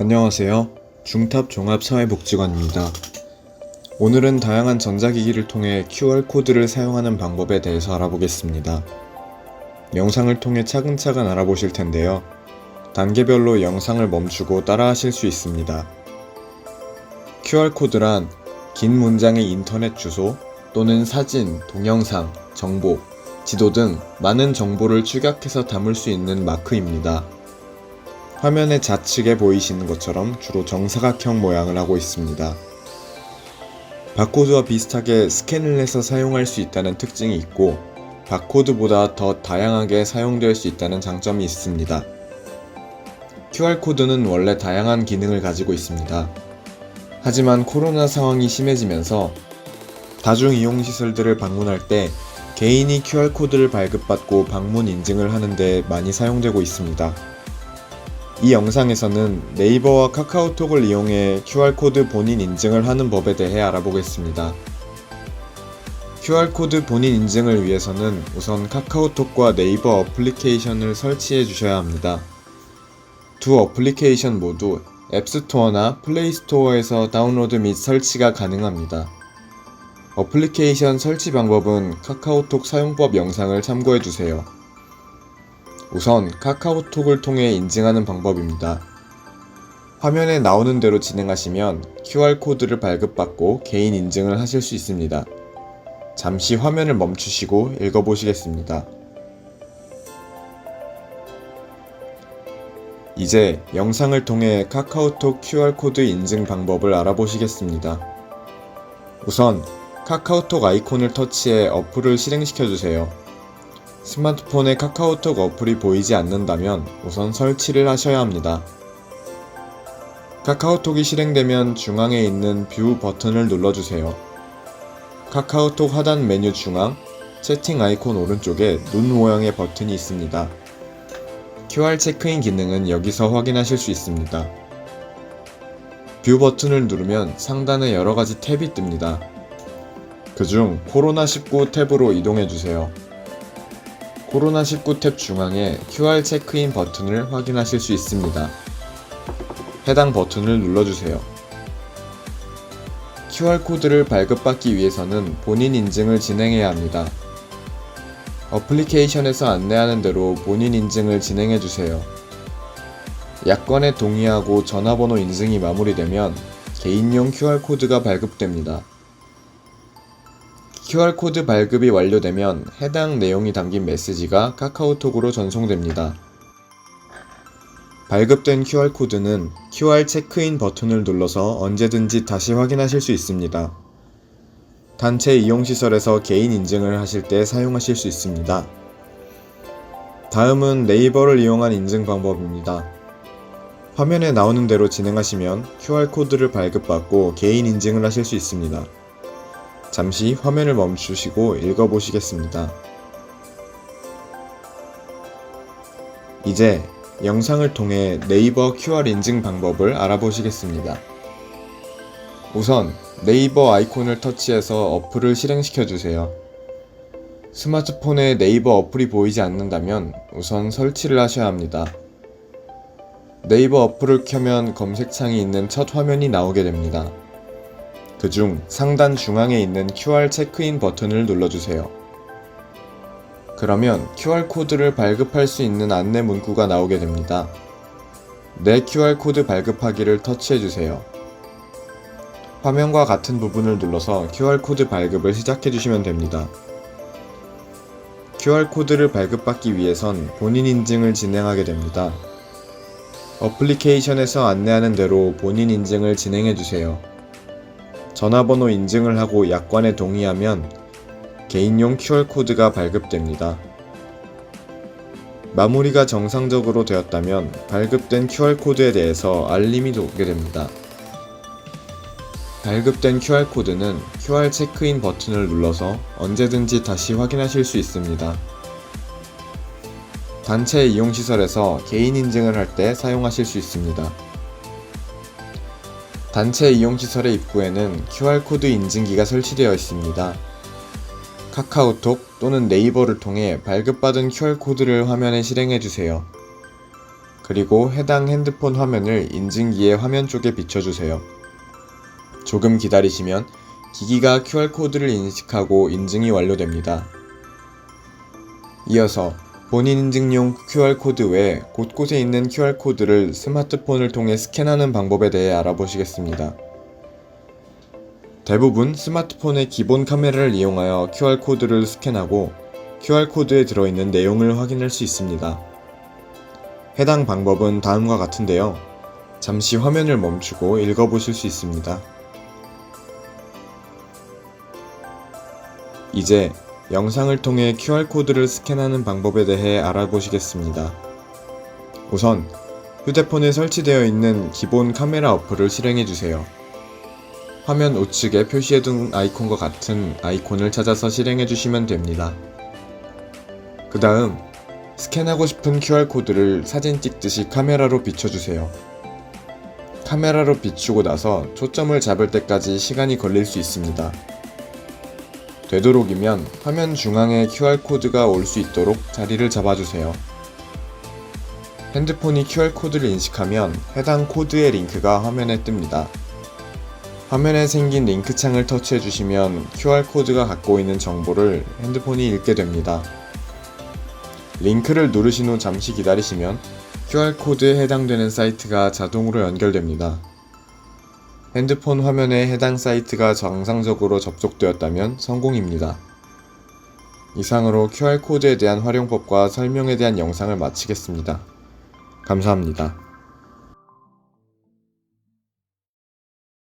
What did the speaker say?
안녕하세요. 중탑 종합사회복지관입니다. 오늘은 다양한 전자기기를 통해 QR코드를 사용하는 방법에 대해서 알아보겠습니다. 영상을 통해 차근차근 알아보실 텐데요. 단계별로 영상을 멈추고 따라하실 수 있습니다. QR코드란 긴 문장의 인터넷 주소 또는 사진, 동영상, 정보, 지도 등 많은 정보를 축약해서 담을 수 있는 마크입니다. 화면의 좌측에 보이시는 것처럼 주로 정사각형 모양을 하고 있습니다. 바코드와 비슷하게 스캔을 해서 사용할 수 있다는 특징이 있고, 바코드보다 더 다양하게 사용될 수 있다는 장점이 있습니다. QR코드는 원래 다양한 기능을 가지고 있습니다. 하지만 코로나 상황이 심해지면서 다중이용시설들을 방문할 때 개인이 QR코드를 발급받고 방문 인증을 하는데 많이 사용되고 있습니다. 이 영상에서는 네이버와 카카오톡을 이용해 QR코드 본인 인증을 하는 법에 대해 알아보겠습니다. QR코드 본인 인증을 위해서는 우선 카카오톡과 네이버 어플리케이션을 설치해 주셔야 합니다. 두 어플리케이션 모두 앱스토어나 플레이스토어에서 다운로드 및 설치가 가능합니다. 어플리케이션 설치 방법은 카카오톡 사용법 영상을 참고해 주세요. 우선 카카오톡을 통해 인증하는 방법입니다. 화면에 나오는 대로 진행하시면 QR코드를 발급받고 개인 인증을 하실 수 있습니다. 잠시 화면을 멈추시고 읽어보시겠습니다. 이제 영상을 통해 카카오톡 QR코드 인증 방법을 알아보시겠습니다. 우선 카카오톡 아이콘을 터치해 어플을 실행시켜 주세요. 스마트폰에 카카오톡 어플이 보이지 않는다면 우선 설치를 하셔야 합니다. 카카오톡이 실행되면 중앙에 있는 뷰 버튼을 눌러주세요. 카카오톡 하단 메뉴 중앙 채팅 아이콘 오른쪽에 눈 모양의 버튼이 있습니다. QR 체크인 기능은 여기서 확인하실 수 있습니다. 뷰 버튼을 누르면 상단에 여러 가지 탭이 뜹니다. 그중 코로나19 탭으로 이동해 주세요. 코로나19 탭 중앙에 QR 체크인 버튼을 확인하실 수 있습니다. 해당 버튼을 눌러주세요. QR코드를 발급받기 위해서는 본인 인증을 진행해야 합니다. 어플리케이션에서 안내하는 대로 본인 인증을 진행해 주세요. 약관에 동의하고 전화번호 인증이 마무리되면 개인용 QR코드가 발급됩니다. QR코드 발급이 완료되면 해당 내용이 담긴 메시지가 카카오톡으로 전송됩니다. 발급된 QR코드는 QR 체크인 버튼을 눌러서 언제든지 다시 확인하실 수 있습니다. 단체 이용시설에서 개인 인증을 하실 때 사용하실 수 있습니다. 다음은 네이버를 이용한 인증 방법입니다. 화면에 나오는 대로 진행하시면 QR코드를 발급받고 개인 인증을 하실 수 있습니다. 잠시 화면을 멈추시고 읽어보시겠습니다. 이제 영상을 통해 네이버 QR 인증 방법을 알아보시겠습니다. 우선 네이버 아이콘을 터치해서 어플을 실행시켜 주세요. 스마트폰에 네이버 어플이 보이지 않는다면 우선 설치를 하셔야 합니다. 네이버 어플을 켜면 검색창이 있는 첫 화면이 나오게 됩니다. 그중 상단 중앙에 있는 QR 체크인 버튼을 눌러주세요. 그러면 QR코드를 발급할 수 있는 안내 문구가 나오게 됩니다. 내 QR코드 발급하기를 터치해주세요. 화면과 같은 부분을 눌러서 QR코드 발급을 시작해주시면 됩니다. QR코드를 발급받기 위해선 본인 인증을 진행하게 됩니다. 어플리케이션에서 안내하는 대로 본인 인증을 진행해주세요. 전화번호 인증을 하고 약관에 동의하면 개인용 QR코드가 발급됩니다. 마무리가 정상적으로 되었다면 발급된 QR코드에 대해서 알림이 오게 됩니다. 발급된 QR코드는 QR 체크인 버튼을 눌러서 언제든지 다시 확인하실 수 있습니다. 단체 이용시설에서 개인 인증을 할 때 사용하실 수 있습니다. 단체 이용시설의 입구에는 QR코드 인증기가 설치되어 있습니다. 카카오톡 또는 네이버를 통해 발급받은 QR코드를 화면에 실행해 주세요. 그리고 해당 핸드폰 화면을 인증기의 화면 쪽에 비춰주세요. 조금 기다리시면 기기가 QR코드를 인식하고 인증이 완료됩니다. 이어서 본인 인증용 QR코드 외에 곳곳에 있는 QR코드를 스마트폰을 통해 스캔하는 방법에 대해 알아보시겠습니다. 대부분 스마트폰의 기본 카메라를 이용하여 QR코드를 스캔하고 QR코드에 들어있는 내용을 확인할 수 있습니다. 해당 방법은 다음과 같은데요. 잠시 화면을 멈추고 읽어보실 수 있습니다. 이제 영상을 통해 QR코드를 스캔하는 방법에 대해 알아보시겠습니다. 우선 휴대폰에 설치되어 있는 기본 카메라 어플을 실행해 주세요. 화면 우측에 표시해둔 아이콘과 같은 아이콘을 찾아서 실행해 주시면 됩니다. 그 다음 스캔하고 싶은 QR코드를 사진 찍듯이 카메라로 비춰주세요. 카메라로 비추고 나서 초점을 잡을 때까지 시간이 걸릴 수 있습니다. 되도록이면 화면 중앙에 QR코드가 올 수 있도록 자리를 잡아주세요. 핸드폰이 QR코드를 인식하면 해당 코드의 링크가 화면에 뜹니다. 화면에 생긴 링크 창을 터치해 주시면 QR코드가 갖고 있는 정보를 핸드폰이 읽게 됩니다. 링크를 누르신 후 잠시 기다리시면 QR코드에 해당되는 사이트가 자동으로 연결됩니다. 핸드폰 화면에 해당 사이트가 정상적으로 접속되었다면 성공입니다. 이상으로 QR코드에 대한 활용법과 설명에 대한 영상을 마치겠습니다. 감사합니다.